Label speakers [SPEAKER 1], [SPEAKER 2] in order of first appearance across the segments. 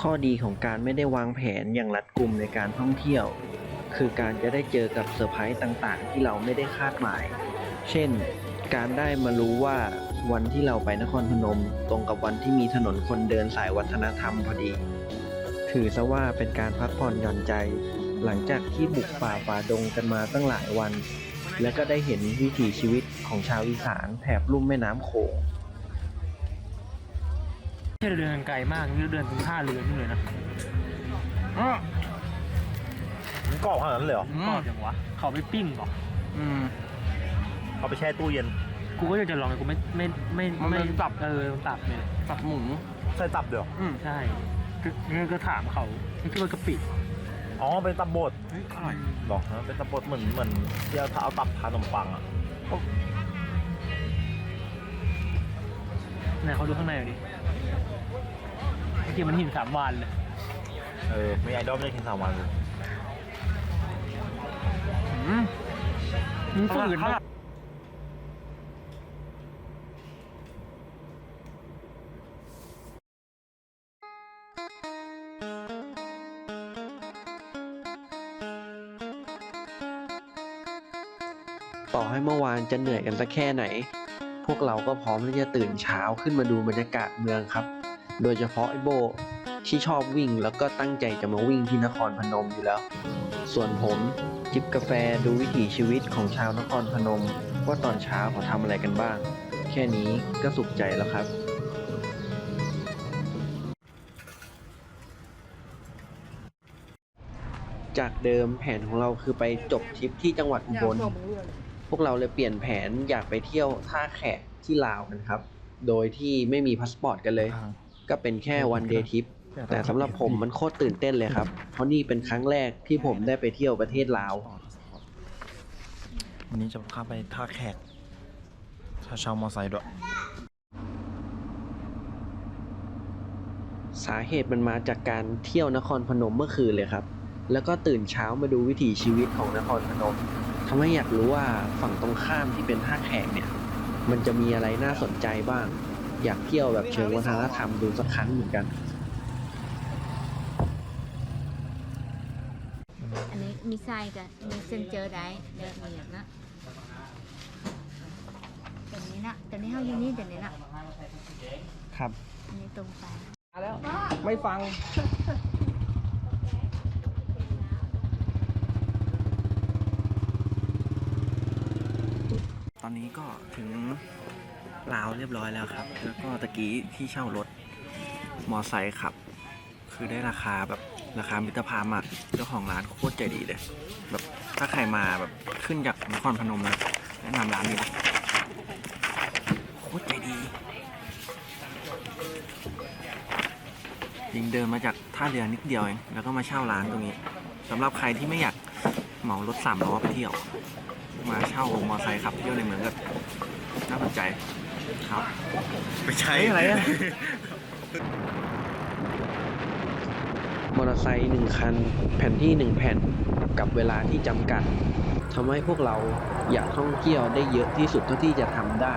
[SPEAKER 1] ข้อดีของการไม่ได้วางแผนอย่างรัดกุมในการท่องเที่ยว คือการจะได้เจอกับเซอร์ไพรส์ต่างๆ ที่เราไม่ได้คาดหมาย เช่น การได้มารู้ว่าวันที่เราไปนครพนม ตรงกับวันที่มีถนนคนเดินสายวัฒนธรรมพอดี ถือซะว่าเป็นการพักผ่อนหย่อนใจ หลังจากที่บุกป่าฝ่าดงกันมาตั้งหลายวัน และก็ได้เห็นวิถีชีวิตของชาวอีสานแถบลุ่มแม่น้ำโขง
[SPEAKER 2] ไม่ใช่เราเดินไกลมากนี่เราเดินถึงท่าเรือนี่เลยนะ
[SPEAKER 3] มันกรอบขนาดนั้นเลยเหรอ
[SPEAKER 2] ก็จังวะเขาไปปิ้งเหรอ
[SPEAKER 4] อืม
[SPEAKER 3] เอาไปแช่ตู้เย็น
[SPEAKER 2] กูก็อยากจะลองแต่กูไม่ไม่ไม่
[SPEAKER 4] มัน
[SPEAKER 2] ไม่
[SPEAKER 4] เป็นตับ
[SPEAKER 2] เออมันตับเลย
[SPEAKER 4] ตับหมู
[SPEAKER 3] ใส่ตับเดี๋ยว
[SPEAKER 4] อืม
[SPEAKER 2] ใช่ก็งั้นก็ถามเขานี่คือมันกะปิ
[SPEAKER 3] อ๋อ เป็นตับบด
[SPEAKER 4] เฮ้ยอร่อย
[SPEAKER 3] หรอนะเป็นตับบดเหมือนเหมือนที่เอาเอาตับทานขนมปังอะ
[SPEAKER 2] ไหนเขาดูข้างในหน่อยดิ เมื่อกี้มันหินสามวานเลย
[SPEAKER 3] เออมีไอดอลไม่ได้กินสามวันเลย
[SPEAKER 4] อืม
[SPEAKER 2] มึงฝืน
[SPEAKER 4] ข้าว
[SPEAKER 2] ปะ
[SPEAKER 1] ต่อให้เมื่อวานจะเหนื่อยกันสักแค่ไหน พวกเราก็พร้อมที่จะตื่นเช้าขึ้นมาดูบรรยากาศเมืองครับ โดยเฉพาะไอโบที่ชอบวิ่งแล้วก็ตั้งใจจะมาวิ่งที่นครพนมอยู่แล้ว ส่วนผมจิบกาแฟดูวิถีชีวิตของชาวนครพนม ว่าตอนเช้าเขาทำอะไรกันบ้าง แค่นี้ก็สุขใจแล้วครับ จากเดิมแผนของเราคือไปจบทริปที่จังหวัดอุบลพวกเราเลยเปลี่ยนแผนอยากไปเที่ยวท่าแขกที่ลาวกันครับ โดยที่ไม่มีพาสปอร์ตกันเลย ก็เป็นแค่วันเดย์ทริปแต่สำหรับผมมันโคตรตื่นเต้นเลยครับ เพราะนี่เป็นครั้งแรกที่ผมได้ไปเที่ยวประเทศลาว
[SPEAKER 3] วันนี้จะข้ามไปท่าแขกถ้าเช่ามอไซค์ด้วย
[SPEAKER 1] สาเหตุมันมาจากการเที่ยวนครพนมเมื่อคืนเลยครับ แล้วก็ตื่นเช้ามาดูวิถีชีวิตของนครพนมทำให้อยากรู้ว่าฝั่งตรงข้ามที่เป็นท่าแขกเนี่ย มันจะมีอะไรน่าสนใจบ้าง อยากเที่ยวแบบเชิงวัฒนธรรมดูสักครั้งเหมือนกัน
[SPEAKER 5] อันนี้มีไส้กับมีเส้นเจอได้เดือดเนียดนะตัวนี้นะตัวนี้เขาอยู่นี่ตัวนี้นะครับ อันนี้ตรงไป
[SPEAKER 4] แล้ว ไม่ฟัง
[SPEAKER 1] ตอนนี้ก็ถึง ลาวเรียบร้อยแล้วครับ แล้วก็ตะกี้ที่เช่ารถมอไซค์ขับ คือได้ราคาแบบราคามิตรภาพมากเจ้าของร้านโคตรใจดีเลย แบบถ้าใครมาแบบขึ้นจากนครพนมนะแนะนำร้านนี้เลยโคตรใจดียิงเดินมาจากท่าเรือนิดเดียวเองแล้วก็มาเช่าร้านตรงนี้สำหรับใครที่ไม่อยากเหมารถสามล้อไปเที่ยว มาเช่ามอเตอร์ไซค์ขับเที่ยวในเมืองก็น่าสนใจครับ
[SPEAKER 3] ไปใช้
[SPEAKER 1] อะไรอะ มอเตอร์ไซค์หนึ่งคัน แผ่นที่หนึ่งแผ่นกับเวลาที่จำกัดทำให้พวกเราอยากท่องเที่ยวได้เยอะที่สุดเท่าที่จะทำได้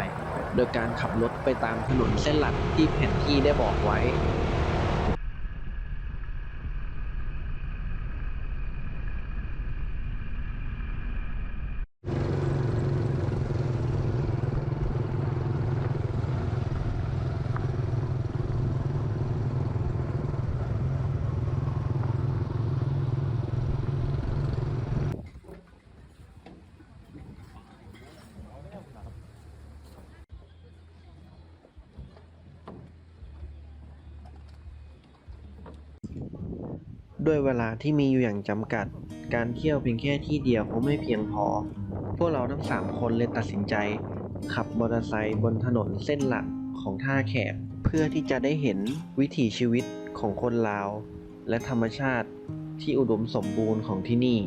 [SPEAKER 1] โดยการขับรถไปตามถนนเส้นหลักที่แผนที่ได้บอกไว้ ด้วยเวลาที่มีอยู่อย่างจำกัด การเที่ยวเพียงแค่ที่เดียวคงไม่เพียงพอ พวกเราทั้งสามคนเลยตัดสินใจ ขับมอเตอร์ไซค์บนถนนเส้นหลักของท่าแขก เพื่อที่จะได้เห็นวิถีชีวิตของคนลาว และธรรมชาติที่อุดมสมบูรณ์ของที่นี่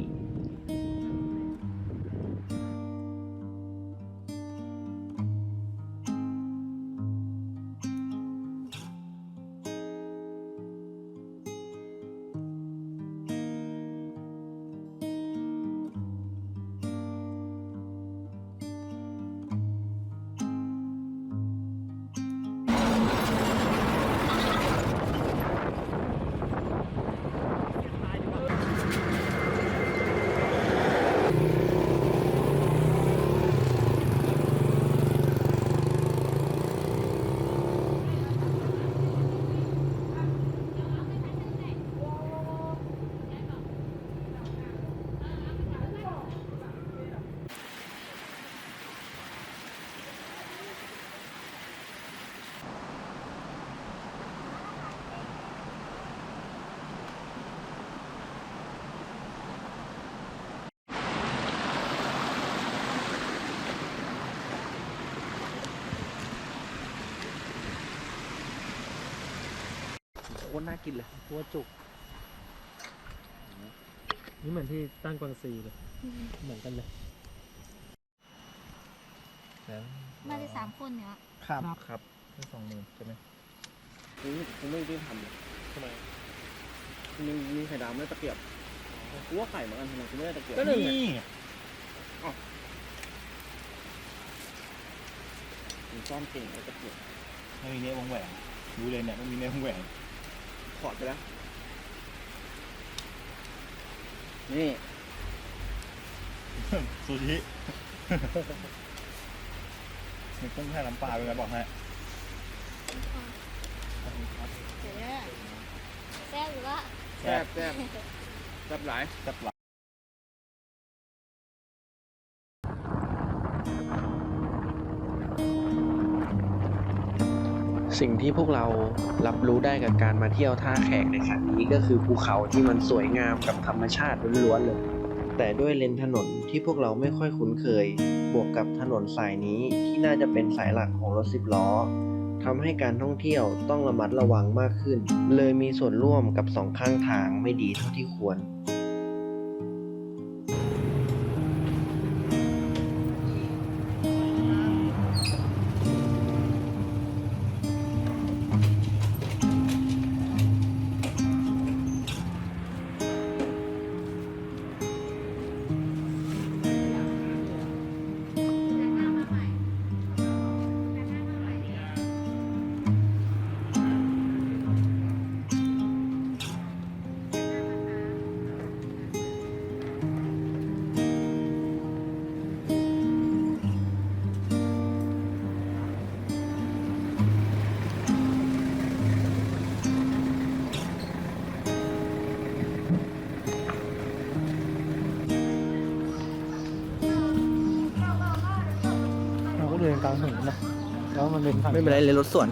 [SPEAKER 2] ตรน่ากินเลย
[SPEAKER 4] ตัวจุก นี่เหมือนที่ตั้งกวางซีเลย เหมือนกันเลย
[SPEAKER 5] มาได้สามคนเนี่ย
[SPEAKER 3] ครับครับเป็นสองหมื่นใช่ไหม
[SPEAKER 2] ผมผมไม่ได้ทำเลยทำไมมีมีไข่ดาวไม่ได้ตะเกียบกูว่าไข่เหมือนกันทำไมกูไม่ได้ตะเกียบ
[SPEAKER 3] ก็นี่
[SPEAKER 2] ผมซ่อมเก่งไอ้ตะเกียบ
[SPEAKER 3] ไม่มีเนื้อวงแหวนรู้เลยเนี่ยไม่มีเนื้อวงแหวน
[SPEAKER 2] ถอดไปแล้ว นี่
[SPEAKER 3] ซูชิ มีกุ้งแค่น้ำปลาเลยนะบอกให้
[SPEAKER 5] เดี๋ยวเนี่ยแซ่บหรือว่า
[SPEAKER 2] แซ่บแซ่บแซ่บหลาย
[SPEAKER 3] จับหลั
[SPEAKER 1] สิ่งที่พวกเรารับรู้ได้กับการมาเที่ยวท่าแขกในครั้งนี้ก็คือภูเขาที่มันสวยงามกับธรรมชาติล้วนๆเลย แต่ด้วยเลนถนนที่พวกเราไม่ค่อยคุ้นเคย บวกกับถนนสายนี้ที่น่าจะเป็นสายหลักของรถสิบล้อทำให้การท่องเที่ยวต้องระมัดระวังมากขึ้น เลยมีส่วนร่วมกับสองข้างทางไม่ดีเท่าที่ควรา
[SPEAKER 4] ก็เดินกลางถนนนะแล้วมันเป็นทาง
[SPEAKER 2] ไม่เป็นไรเลยรถสวน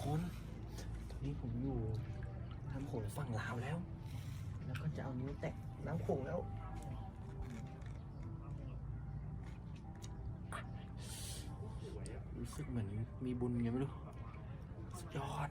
[SPEAKER 1] คนตอนนี้ผมอยู่น้ำโขงฝั่งลาวแล้ว แล้วก็จะเอานิ้วแตะน้ำโขงแล้วรู้สึกเหมือนมีบุญไงไม่รู้ สุดยอด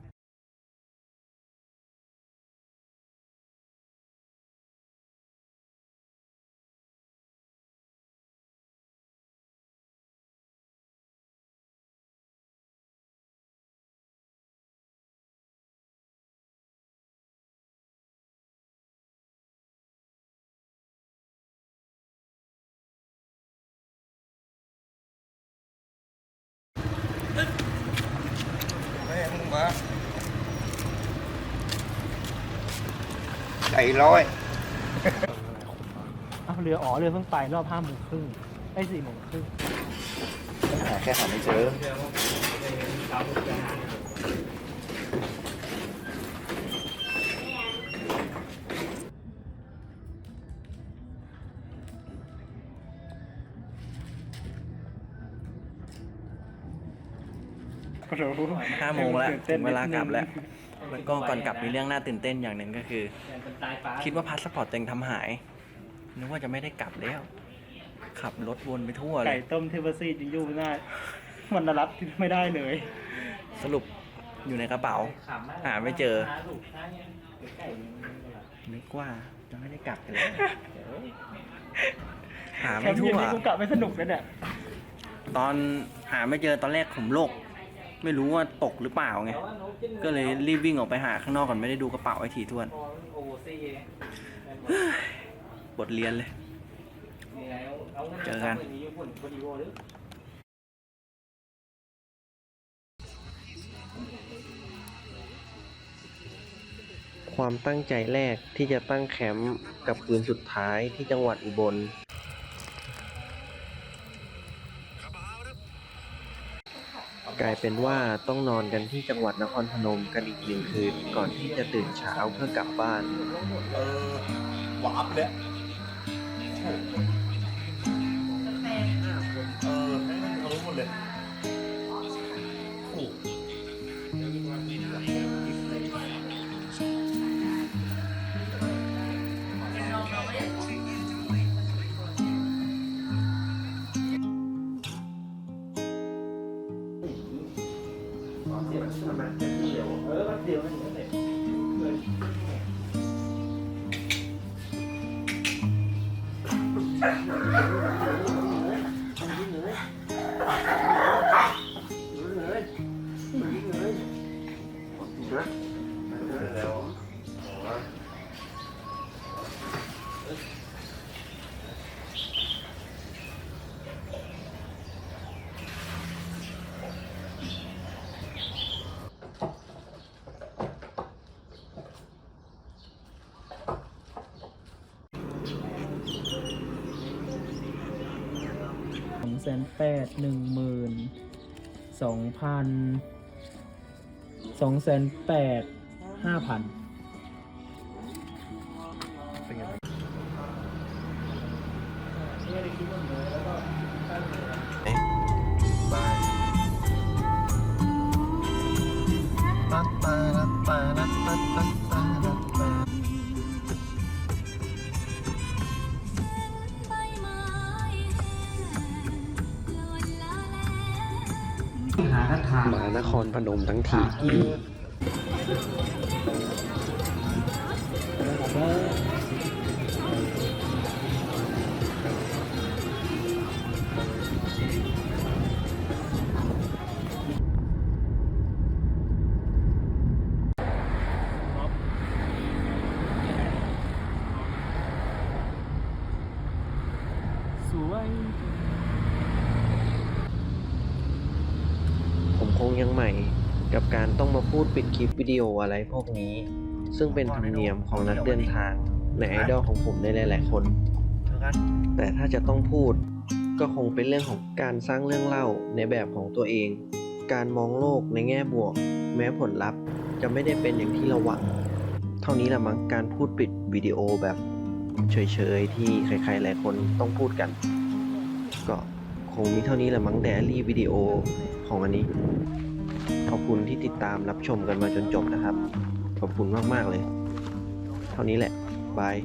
[SPEAKER 3] ใจร้อย
[SPEAKER 4] อ้าวเรืออ๋อเรือเพิ่งไปรอบห้าโมงครึ่งไอ้สี่โมงครึ่ง
[SPEAKER 3] หาแค่หาไม่เจอ
[SPEAKER 1] ห้าโมงแล้วถึงเวลากลับแล้ว แล้วก็ก่อนกลับมีเรื่องน่าตื่นเต้นอย่างหนึ่งก็คือ คิดว่าพาสปอร์ตตัวเองทำหาย นึกว่าจะไม่ได้กลับแล้ว ขับรถวนไปทั่วเล
[SPEAKER 4] ไก่
[SPEAKER 1] ย
[SPEAKER 4] ต้มเทเบอร์ซีจิงยูไม่ได้มันรับไม่ได้เลย
[SPEAKER 1] สรุปอยู่ในกระเป๋า หาไม่เจอ นึกว่าจะไม่ได้กลับกันแล้วหา
[SPEAKER 4] แค
[SPEAKER 1] ไม่
[SPEAKER 4] มป์
[SPEAKER 1] ทั่
[SPEAKER 4] เย็น
[SPEAKER 1] ว
[SPEAKER 4] นี้กูกลับไม่สนุกเลยเนี่ย
[SPEAKER 1] ตอนหาไม่เจอตอนแรกผมโลก ไม่รู้ว่าตกหรือเปล่าไง ก็เลยรีบวิ่งออกไปหาข้างนอกก่อนไม่ได้ดูกระเป๋าไอ้ทีทวนบทเรียนเลย เจอกันความตั้งใจแรกที่จะตั้งแคมป์กับคืนสุดท้ายที่จังหวัดอุบล กลายเป็นว่าต้องนอนกันที่จังหวัดนครพนมกันอีกหนึ่งคืนก่อนที่จะตื่นเช้าเพื่อกลับบ้าน
[SPEAKER 3] เออวับเลย มันเดี๋ยว เออมันเดีย
[SPEAKER 1] วไม่นเส
[SPEAKER 4] ร็จเลย นแปดหนึ่งหมื่นสองพันสองแสนแปดห้าพัน
[SPEAKER 3] ตัดตาตัดตาตัดตัดตัดต
[SPEAKER 1] มานครพนมทั้งที
[SPEAKER 4] สวย
[SPEAKER 1] ผมคง ยังใหม่กับการต้องมาพูดปิดคลิปวิดีโออะไรพวกนี้ ซึ่งเป็นธรรมเนียมของนักเดินทางในไอดอลของผมในหลาย ๆ คน แต่ถ้าจะต้องพูดก็คงเป็นเรื่องของการสร้างเรื่องเล่าในแบบของตัวเอง การมองโลกในแง่บวก แม้ผลลัพธ์จะไม่ได้เป็นอย่างที่เราหวัง เท่านี้ละมั้งการพูดปิดวิดีโอแบบเฉย ๆ ที่ใคร ๆ หลายคนต้องพูดกัน ก็คงมีเท่านี้แหละมั้งแดรี่วิดีโอของอันนี้ ขอบคุณที่ติดตามรับชมกันมาจนจบนะครับ ขอบคุณมาก ๆ เลย เท่านี้แหละ บาย